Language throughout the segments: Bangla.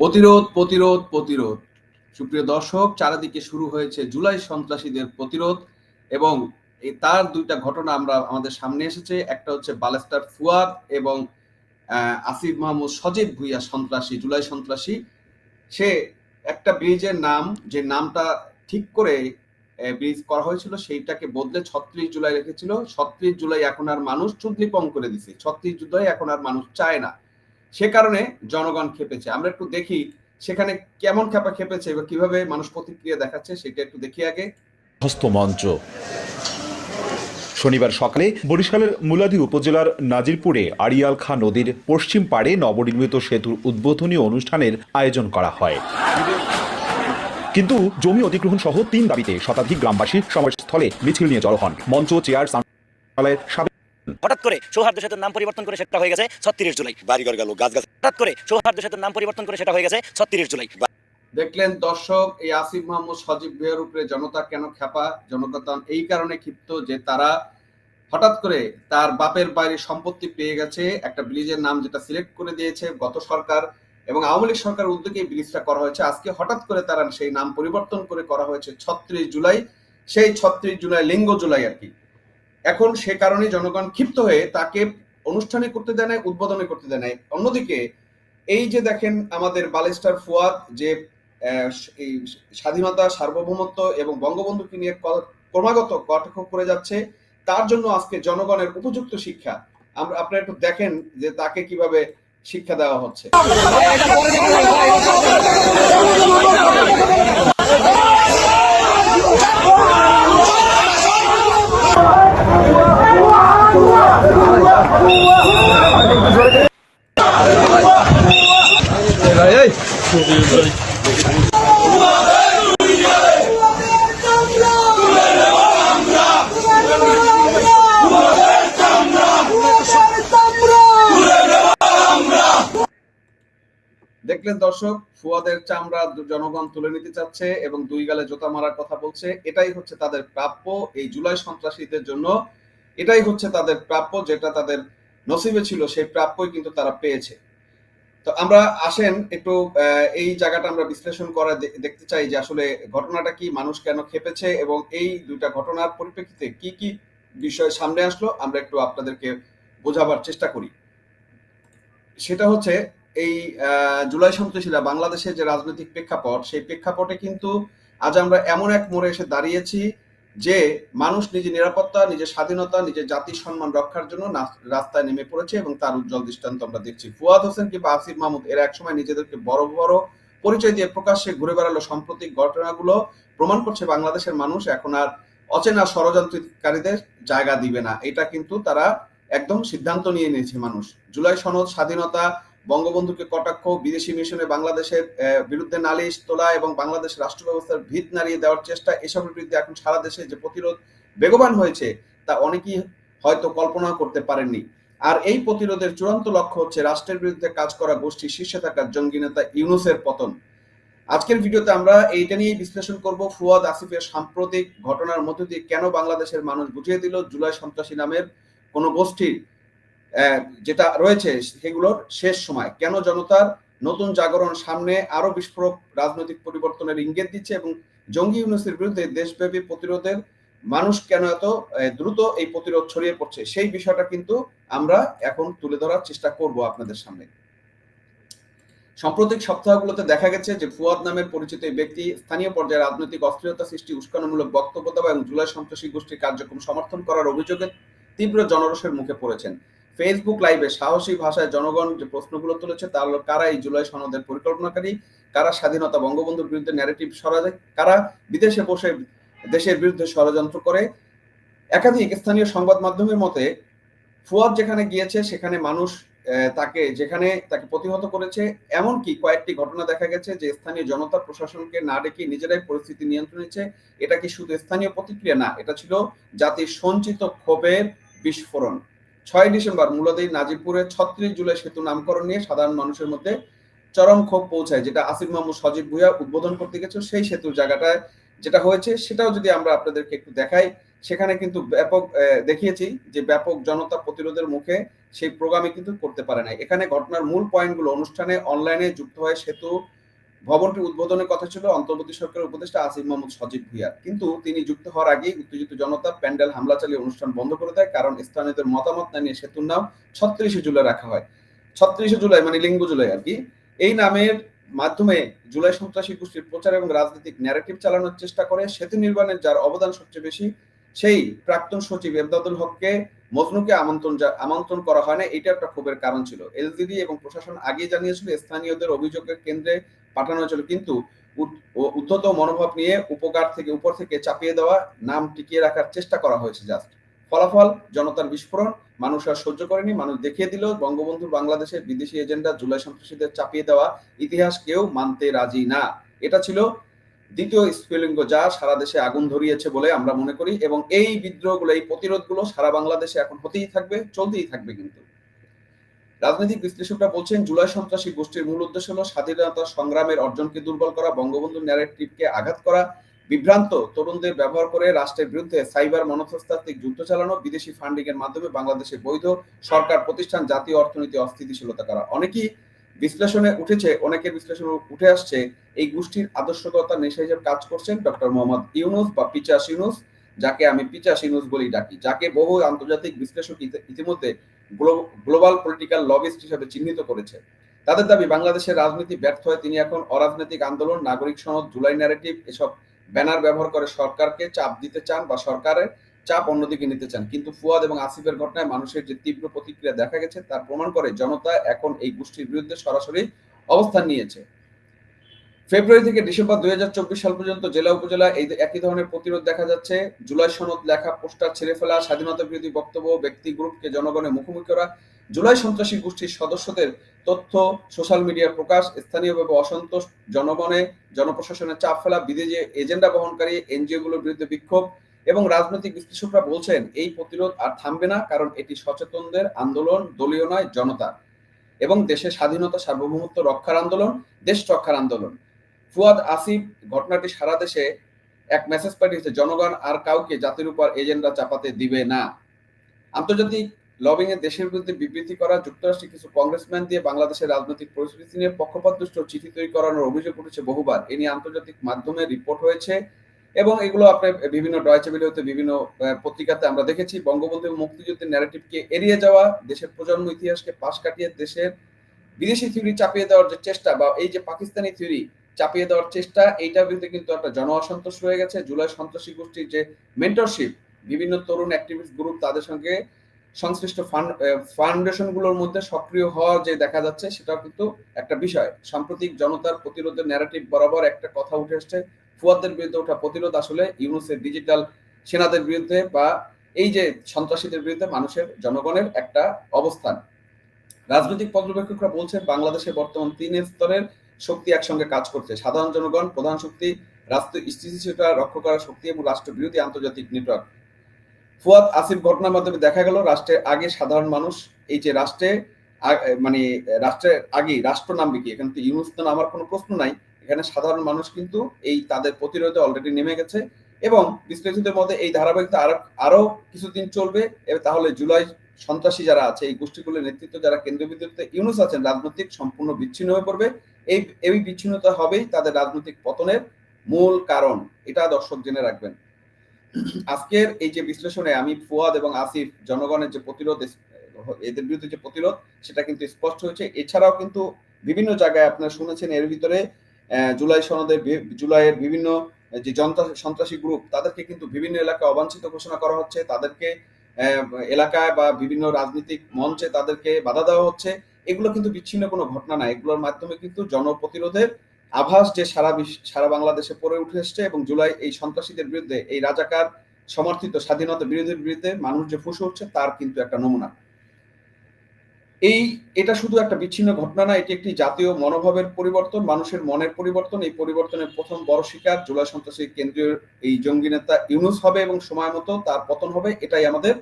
প্রতিরোধ প্রতিরোধ প্রতিরোধ। সুপ্রিয় দর্শক, চারিদিকে শুরু হয়েছে জুলাই সন্ত্রাসীদের প্রতিরোধ এবং এই তার দুইটা ঘটনা আমরা আমাদের সামনে এসেছে। একটা হচ্ছে বালেস্টার ফুয়াদ এবং আসিফ মাহমুদ সজীব ভুইয়া সন্ত্রাসী, জুলাই সন্ত্রাসী। সে একটা ব্রিজের নাম, যে নামটা ঠিক করে ব্রিজ করা হয়েছিল, সেইটাকে বদলে ছত্রিশ জুলাই রেখেছিল। ছত্রিশ জুলাই এখন আর মানুষ চুদলিপং করে দিছে। ছত্রিশ জুলাই এখন আর মানুষ চায় না। সে কারণে জনগণ খেপেছে। আমরা একটু দেখি সেখানে কেমন খেপা খেপেছে এবং কীভাবে মানুষ প্রতিক্রিয়া দেখাচ্ছে সেটা একটু দেখি আগে। হস্ত মঞ্চ। শনিবার সকালে বরিশালের মুলাদি উপজেলার নাজিরপুরে আড়িয়াল খাঁ নদীর পশ্চিম পাড়ে নবনির্মিত সেতুর উদ্বোধনী অনুষ্ঠানের আয়োজন করা হয়। কিন্তু জমি অধিগ্রহণ সহ তিন দাবিতে শতাধিক গ্রামবাসী সমাবেশস্থলে মিছিল নিয়ে জড়ো হন। মঞ্চ, চেয়ার সাবেক হঠাৎ করে সৌহার্দ্য সেতুর নাম পরিবর্তন করে সেটা হয়ে গেছে ছত্রিশ জুলাই। বাড়িঘর গেল গাছ গাছ হঠাৎ করে সৌহার্দ্য সেতুর নাম পরিবর্তন করে সেটা হয়ে গেছে ছত্রিশ জুলাই। দেখলেন দর্শক এই আসিফ মাহমুদ সজীব ভুইয়ার উপরে জনতা কেন খেপা? জনতা এই কারণে ক্ষিপ্ত যে তারা হঠাৎ করে তার বাপের বাইরে সম্পত্তি পেয়ে গেছে। একটা ব্রিজের নাম যেটা সিলেক্ট করে দিয়েছে গত সরকার এবং আওয়ামী লীগ সরকার উদ্যোগে ব্রিজটা করা হয়েছে। আজকে হঠাৎ করে তারা সেই নাম পরিবর্তন করে করা হয়েছে ছত্রিশ জুলাই। সেই ছত্রিশ জুলাই লিঙ্গ জুলাই আর কি। এখন সে কারণে জনগণ ক্ষিপ্ত হয়ে তাকে অনুষ্ঠানে করতে দেয় নাই, উদ্বোধনে করতে দেয় নাই। অন্যদিকে, এই যে দেখেন আমাদের বালেস্টার ফুয়াদ যে স্বাধীনতা, সার্বভৌমত্ব এবং বঙ্গবন্ধুকে নিয়ে ক্রমাগত কটাক্ষ করে যাচ্ছে, তার জন্য আজকে জনগণের উপযুক্ত শিক্ষা। আমরা, আপনারা একটু দেখেন যে তাকে কীভাবে শিক্ষা দেওয়া হচ্ছে। দেখলেন দর্শক, ফুয়াদের চামড়া জনগণ তুলে নিতে চাচ্ছে এবং দুই গালে জোতা মারার কথা বলছে। এটাই হচ্ছে তাদের প্রাপ্য এই জুলাই সন্ত্রাসীদের জন্য। এটাই হচ্ছে তাদের প্রাপ্য যেটা তাদের নসিবে ছিল, সেই প্রাপ্যই কিন্তু তারা পেয়েছে। তো আমরা আসেন একটু এই জায়গাটা আমরা বিশ্লেষণ করা দেখতে চাই যে আসলে ঘটনাটা কি, মানুষ কেন খেপেছে এবং এই দুইটা ঘটনার পরিপ্রেক্ষিতে কি কি বিষয় সামনে আসলো, আমরা একটু আপনাদেরকে বোঝাবার চেষ্টা করি। সেটা হচ্ছে এই জুলাই সন্ত্রাসীরা বাংলাদেশের যে রাজনৈতিক প্রেক্ষাপট, সেই প্রেক্ষাপটে কিন্তু আজ আমরা এমন এক মোড়ে এসে দাঁড়িয়েছি যে মানুষ নিজের নিরাপত্তা, নিজের স্বাধীনতা, নিজের জাতির সম্মান রক্ষার জন্য রাস্তায় নেমে পড়েছে এবং তার উজ্জ্বল দৃষ্টান্ত আমরা দেখছি। ফুয়াদ হোসেন কিংবা আসিফ মাহমুদ, এরা একসময় নিজেদেরকে বড় বড় পরিচয় দিয়ে প্রকাশ্যে ঘুরে বেড়ালো। সাম্প্রতিক ঘটনাগুলো প্রমাণ করছে বাংলাদেশের মানুষ এখন আর অচেনা ষড়যন্ত্রকারীদের জায়গা দিবে না। এটা কিন্তু তারা একদম সিদ্ধান্ত নিয়ে নিয়েছে মানুষ। জুলাই সনদ, স্বাধীনতা বঙ্গবন্ধুকে কটাক্ষ, বিদেশি মিশনে বাংলাদেশের বিরুদ্ধে নালিশ, তোলা এবং বাংলাদেশ রাষ্ট্র ব্যবস্থার ভিত নাড়িয়ে দেওয়ার চেষ্টা, এসবের বিরুদ্ধে এখন সারা দেশে যে প্রতিরোধ বেগবান হয়েছে, তা অনেকেই হয়তো কল্পনা করতে পারেননি। আর এই প্রতিরোধের চূড়ান্ত লক্ষ্য হচ্ছে রাষ্ট্রের বিরুদ্ধে কাজ করা গোষ্ঠীর শীর্ষে থাকা জঙ্গি নেতা ইউনুসের পতন। আজকের ভিডিওতে আমরা এইটা নিয়েই বিশ্লেষণ করব, ফুয়াদ আসিফের সাম্প্রতিক ঘটনার মধ্য দিয়ে কেন বাংলাদেশের মানুষ বুঝিয়ে দিল জুলাই সন্ত্রাসী নামের কোন গোষ্ঠীর যেটা রয়েছে সেগুলোর শেষ সময়। কেন জনতার নতুন জাগরণ সামনে আরও বিস্ফোরক রাজনৈতিক পরিবর্তনের ইঙ্গিত দিচ্ছে এবং জঙ্গি ইউনুসের বিরুদ্ধে দেশব্যাপী প্রতিরোধের মানুষ কেন এত দ্রুত এই প্রতিরোধ ছড়িয়ে পড়ছে? সেই বিষয়টা কিন্তু আমরা এখন তুলে ধরার চেষ্টা করব আপনাদের সামনে। সাম্প্রতিক সপ্তাহগুলোতে দেখা গেছে যে ফুয়াদ নামের পরিচিত ব্যক্তি স্থানীয় পর্যায়ে রাজনৈতিক অস্থিরতা সৃষ্টি, উস্কানোমূলক বক্তব্য দেওয়া এবং জুলাই সন্ত্রাসী গোষ্ঠীর কার্যক্রম সমর্থন করার অভিযোগে তীব্র জনরোষের মুখে পড়েছেন। ফেসবুক লাইভে সাহসী ভাষায় জনগণ যে প্রশ্নগুলো তুলেছে, তার কারা এই জুলাই সনদের পরিকল্পনাকারী? কারা স্বাধীনতা বঙ্গবন্ধুর বিরুদ্ধে ন্যারেটিভ সরাজে কারা বিদেশে বসে দেশের বিরুদ্ধে ষড়যন্ত্র করে? একাধিক স্থানীয় সংবাদ মাধ্যমের মতে, ফুয়াদ যেখানে গিয়েছে, সেখানে মানুষ তাকে যেখানে তাকে প্রতিহত করেছে, এমনকি কয়েকটি ঘটনা দেখা গেছে যে স্থানীয় জনতা প্রশাসনকে না ডেকে নিজেরাই পরিস্থিতি নিয়ন্ত্রণ নিচ্ছে এটা কি শুধু স্থানীয় প্রতিক্রিয়া না, এটা ছিল জাতির সঞ্চিত ক্ষোভের বিস্ফোরণ। ছয় ডিসেম্বর মূলদেই নাজিরপুরে ছত্রিশ জুলাই সেতু নামকরণ নিয়ে সাধারণ মানুষের মধ্যে চরম ক্ষোভ পৌঁছায়, যেটা আসিফ মাহমুদ, সজীব ভুইয়া উদ্বোধন করতে গেছে। সেই সেতুর জায়গাটায় যেটা হয়েছে, সেটাও যদি আমরা আপনাদেরকে একটু দেখাই, সেখানে কিন্তু ব্যাপক দেখিয়েছি যে ব্যাপক জনতা প্রতিরোধের মুখে সেই প্রোগ্রামে কিন্তু করতে পারে না এখানে ঘটনার মূল পয়েন্টগুলো অনুষ্ঠানে অনলাইনে যুক্ত হয়ে সেতু ভবনটি উদ্বোধনের কথা ছিল অন্তর্বর্তী সরকারের উপদেষ্টা আসিফ মোহাম্মদ সজীব ভুইয়ার কিন্তু তিনি যুক্ত হওয়ার আগেই উত্তেজিত জনতা প্যান্ডেল হামলা চালিয়ে অনুষ্ঠান বন্ধ করে দেয়, কারণ স্থানীয়দের মতামত না নিয়ে সেতুর নাম ছত্রিশে জুলাই রাখা হয়। ছত্রিশে জুলাই মানে লিঙ্গ জুলাই আর কি। এই নামের মাধ্যমে জুলাই সন্ত্রাসী গোষ্ঠীর প্রচার এবং রাজনৈতিক ন্যারেটিভ চালানোর চেষ্টা করে সেতু নির্মাণের যার অবদান সবচেয়ে বেশি, সেই প্রাক্তন সচিব এমদাদুল হককে মজনুকে আমন্ত্রণ আমন্ত্রণ করা হয় না, এটা একটা ক্ষোভের কারণ ছিল। এলজিডি এবং প্রশাসন আগেই জানিয়েছিল স্থানীয়দের অভিযোগের কেন্দ্রে পাঠানো হয়েছিল। কিন্তু উদ্ধত মনোভাব নিয়ে উপকার থেকে উপর থেকে চাপিয়ে দেওয়া নাম টিকিয়ে রাখার চেষ্টা করা হয়েছে জাস্ট। ফলাফল, জনতার বিস্ফোরণ, মানুষ আর সহ্য করেনি, মানুষ দেখিয়ে দিল বঙ্গবন্ধু বাংলাদেশের বিদেশি এজেন্ডা জুলাই সন্ত্রাসীদের চাপিয়ে দেওয়া ইতিহাস কেউ মানতে রাজি না। এটা ছিল দ্বিতীয় স্ফুলিঙ্গ যা সারা দেশে আগুন ধরিয়েছে বলে আমরা মনে করি এবং এই বিদ্রোহগুলো, এই প্রতিরোধগুলো সারা বাংলাদেশে এখন হতেই থাকবে, চলতেই থাকবে কিন্তু। রাজনৈতিক বিশ্লেষকরা বলছেন, জুলাই সন্ত্রাসী গোষ্ঠীর মূল উদ্দেশ্য হলো স্বাধীনতা সংগ্রামের অর্জনকে দুর্বল করা, বঙ্গবন্ধুর ন্যারেটিভকে আঘাত করা, বিভ্রান্ত তরুণদের ব্যবহার করে রাষ্ট্রের বিরুদ্ধে সাইবার মনস্তাত্ত্বিক যুদ্ধ চালানো, বিদেশি ফান্ডিং এর মাধ্যমে বাংলাদেশে বৈধ সরকার প্রতিষ্ঠান, জাতীয় অর্থনীতি অস্থিতিশীলতা করা। অনেকেই বিশ্লেষণে উঠেছে, অনেকের বিশ্লেষণে উঠে আসছে, এই গোষ্ঠীর আদর্শগতা নেশা হিসেবে কাজ করছেন ডক্টর মোহাম্মদ ইউনুস বা পিচাস ইউনুস, যাকে আমি পিচাস ইউনুস বলি ডাকি, যাকে বহু আন্তর্জাতিক বিশ্লেষক ইতিমধ্যে গ্লোবাল পলিটিক্যাল লবিস্ট হিসেবে চিহ্নিত করেছে। তাদের দাবি, বাংলাদেশের রাজনীতি ব্যর্থ হয়ে তিনি এখন অরাজনৈতিক আন্দোলন, নাগরিক সনদ, জুলাই ন্যারেটিভ এসব ব্যানার ব্যবহার করে সরকারকে চাপ দিতে চান বা সরকারের চাপ অন্যদিকে নিতে চান। কিন্তু ফুয়াদ এবং আসিফের ঘটনায় মানুষের যে তীব্র প্রতিক্রিয়া দেখা গেছে, তার প্রমাণ করে জনতা এখন এই গোষ্ঠীর বিরুদ্ধে সরাসরি অবস্থান নিয়েছে। ফেব্রুয়ারি থেকে ডিসেম্বর দুই হাজার চব্বিশ সাল পর্যন্ত জেলা, উপজেলা এই একই ধরনের প্রতিরোধ দেখা যাচ্ছে। জুলাই সনদ, লেখা, পোস্টার ছেড়ে ফেলা, স্বাধীনতা বিরোধী বক্তব্য, ব্যক্তি গ্রুপকে জনগণের মুখোমুখি করা, জুলাই সন্ত্রাসী গোষ্ঠীর সদস্যদের তথ্য, সোশ্যাল মিডিয়া প্রকাশ, স্থানীয়ভাবে অসন্তোষ, জনগণে জনপ্রশাসনের চাপ ফেলা, বিদেশি এজেন্ডা বহনকারী এনজিও গুলোর বিরুদ্ধে বিক্ষোভ এবং রাজনৈতিক বিশ্লেষকরা বলছেন, এই প্রতিরোধ আর থামবে না কারণ এটি সচেতনদের আন্দোলন, দলীয় নয়, জনতা। এবং দেশের স্বাধীনতা সার্বভৌমত্ব রক্ষার আন্দোলন, দেশ রক্ষার আন্দোলন। ফুয়াদ আসিফ, ঘটনাটি সারা দেশে এক মেসেজ পাঠিয়েছে, জনগণ আর কাউকে জাতির উপর এজেন্ডা চাপাতে দিবে না। আন্তর্জাতিক লবিং এ দেশের বিরুদ্ধে বিবৃতি করা যুক্তরাষ্ট্রের কিছু কংগ্রেসম্যান দিয়ে বাংলাদেশের রাজনৈতিক পরিস্থিতি নিয়ে পক্ষপাতদুষ্ট চিঠি তৈরি করানোর অভিযোগ উঠেছে বহুবার। এ নিয়ে আন্তর্জাতিক মাধ্যমে রিপোর্ট হয়েছে এবং এগুলো আপনার বিভিন্ন ডয়চে বিলে বিভিন্ন পত্রিকাতে আমরা দেখেছি। বঙ্গবন্ধু মুক্তিযুদ্ধের ন্যারেটিভকে এড়িয়ে যাওয়া, দেশের প্রজন্ম ইতিহাসকে পাশ কাটিয়ে দেশের বিদেশি থিওরি চাপিয়ে দেওয়ার যে চেষ্টা বা এই যে পাকিস্তানি থিওরি চাপিয়ে দেওয়ার চেষ্টা। এইটার বিরুদ্ধে কিন্তু একটা জন অসন্তোষ রয়ে গেছে। জুলাই সন্ত্রাসী গোষ্ঠীর যে মেন্টরশিপ বিভিন্ন তরুণ অ্যাক্টিভিস্ট গ্রুপ তাদের সঙ্গে সংশ্লিষ্ট ফাউন্ডেশনগুলোর মধ্যে সক্রিয় হওয়া যে দেখা যাচ্ছে, সেটাও কিন্তু একটা বিষয়। সাম্প্রতিক জনতার প্রতিরোধের ন্যারেটিভ বরাবর একটা কথা উঠে আসছে। ফুয়াদের বিরুদ্ধে ওঠা প্রতিরোধ আসলে ইউনুসের ডিজিটাল সেনাদের বিরুদ্ধে বা এই যে সন্ত্রাসীদের বিরুদ্ধে মানুষের, জনগণের একটা অবস্থান। রাজনৈতিক পর্যবেক্ষকরা বলছেন, বাংলাদেশে বর্তমান তিন স্তরের শক্তি একসঙ্গে কাজ করছে। সাধারণ জনগণ, প্রধান শক্তি, রাষ্ট্র স্থিতিশীলতা রক্ষা করার শক্তি এবং রাষ্ট্র বিরোধী আন্তর্জাতিক নেটওয়ার্ক। ফুয়াদ আসিফ ঘটনার মাধ্যমে দেখা গেল, রাষ্ট্রের আগে সাধারণ মানুষ, এই যে রাষ্ট্রে মানে রাষ্ট্রের আগে রাষ্ট্র নামবে কি এখানে তো ইউনুস তো কোনো প্রশ্ন নাই। এখানে সাধারণ মানুষ কিন্তু এই তাদের প্রতিরোধে অলরেডি নেমে গেছে এবং বিশ্লেষিতের মধ্যে এই ধারাবাহিকতা আরও আরও কিছুদিন চলবে তাহলে জুলাই সন্ত্রাসী যারা আছে, এই গোষ্ঠীগুলোর নেতৃত্ব যারা কেন্দ্রীয় বিদ্যুৎ ইউনুস আছেন, রাজনৈতিক সম্পূর্ণ বিচ্ছিন্ন হয়ে পড়বে। এই এই বিচ্ছিন্নতা হবেই তাদের রাজনৈতিক পতনের মূল কারণ। এটা দর্শক জেনে রাখবেন। আজকের এই যে বিশ্লেষণে আমি ফুয়াদ এবং আসিফ জনগণের যে প্রতিরোধ, এদের বিরুদ্ধে যে প্রতিরোধ, সেটা কিন্তু স্পষ্ট হয়েছে। এছাড়াও কিন্তু বিভিন্ন জায়গায় আপনারা শুনেছেন এর ভিতরে জুলাই সনদে জুলাইয়ের বিভিন্ন যে সন্ত্রাসী গ্রুপ, তাদেরকে কিন্তু বিভিন্ন এলাকায় অবাঞ্ছিত ঘোষণা করা হচ্ছে। তাদেরকে এলাকায় বা বিভিন্ন রাজনৈতিক মঞ্চে তাদেরকে বাধা দেওয়া হচ্ছে। এগুলো কিন্তু বিচ্ছিন্ন কোনো ঘটনা না। এগুলোর মাধ্যমে কিন্তু জনপ্রতিরোধের আভাস যে সারা সারা বাংলাদেশে পড়ে উঠে এসছে এবং জুলাই এই সন্ত্রাসীদের বিরুদ্ধে এই রাজাকার, সমর্থিত স্বাধীনতা বিরোধীর বিরুদ্ধে মানুষ যে ফুসে উঠছে তার কিন্তু একটা নমুনা। এই, এটা শুধু একটা বিচ্ছিন্ন ঘটনা না, এটি একটি জাতীয় মনোভাবের পরিবর্তন, মানুষের মনের পরিবর্তন। এই পরিবর্তনের প্রথম বড় শিকার জুলাই সন্ত্রাসী কেন্দ্রীয় এই জঙ্গি নেতা ইউনুস হবে এবং সময় মতো তার পতন হবে। এটাই আমাদের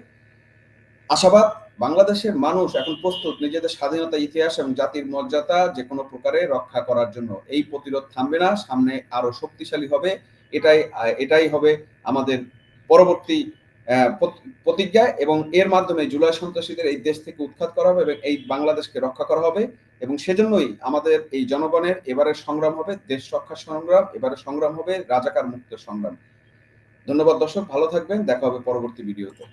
আশাবাদ। বাংলাদেশের মানুষ এখন প্রস্তুত নিজেদের স্বাধীনতা, ইতিহাস এবং জাতির মর্যাদা যে কোনো প্রকারে রক্ষা করার জন্য। এই প্রতিরোধ থামবে না, সামনে আরও শক্তিশালী হবে। এটাই এটাই হবে আমাদের পরবর্তী প্রতিজ্ঞা এবং এর মাধ্যমে জুলাই সন্ত্রাসীদের এই দেশ থেকে উৎখাত করা হবে এবং এই বাংলাদেশকে রক্ষা করা হবে এবং সেজন্যই আমাদের এই জনগণের এবারের সংগ্রাম হবে, দেশ রক্ষা সংগ্রাম, এবারে সংগ্রাম হবে রাজাকার মুক্ত সংগ্রাম। ধন্যবাদ দর্শক, ভালো থাকবেন, দেখা হবে পরবর্তী ভিডিওতে।